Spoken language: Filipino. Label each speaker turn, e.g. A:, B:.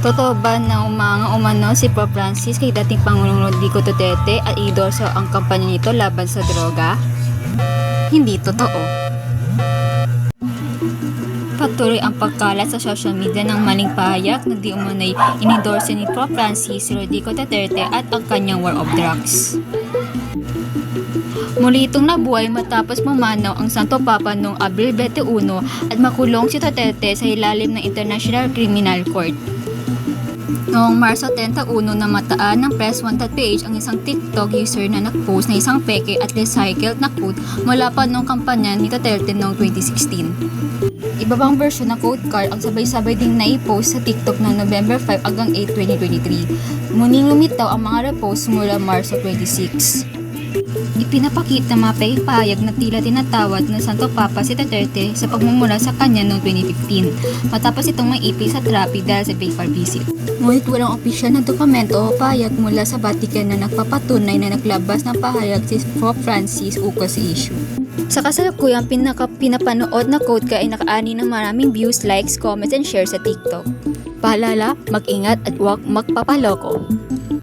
A: Totoo ba na umanga umano si Pope Francis kay dating Pangulong Rodrigo Duterte at idorso ang kampanya nito laban sa droga? Hindi totoo. Patuloy ang pagkalat sa social media ng maling pahayag na di umano'y inidorso ni Pope Francis si Rodrigo Duterte at ang kanyang war of drugs. Muli itong nabuhay matapos mamanaw ang Santo Papa noong Abril 21 at makulong si Duterte sa ilalim ng International Criminal Court. Noong Marso 10 taon na mataan ng Press Wanted page ang isang TikTok user na nagpost na isang peke at recycled na quote mula pa noong kampanya ni Duterte noong 2016. Iba pang version ng quote card ang sabay-sabay ding naipost sa TikTok noong November 5 hanggang 8, 2023. Muning lumitaw ang mga repost mula Marso 26. Ipinapakita mga pahayag na tila tinatawad ng Santo Papa si Duterte sa pagmumula sa kanya noong 2015 matapos itong maipi sa trapi dahil sa paper visit. Ngunit walang opisyal na dokumento o pahayag mula sa Vatican na nagpapatunay na naglabas ng pahayag si Pope Francis ukol sa issue. Sa kasalukuyang pinaka pinapanood na quote ka ay nakaani ng maraming views, likes, comments, and shares sa TikTok. Paalala, mag-ingat at huwag magpapaloko.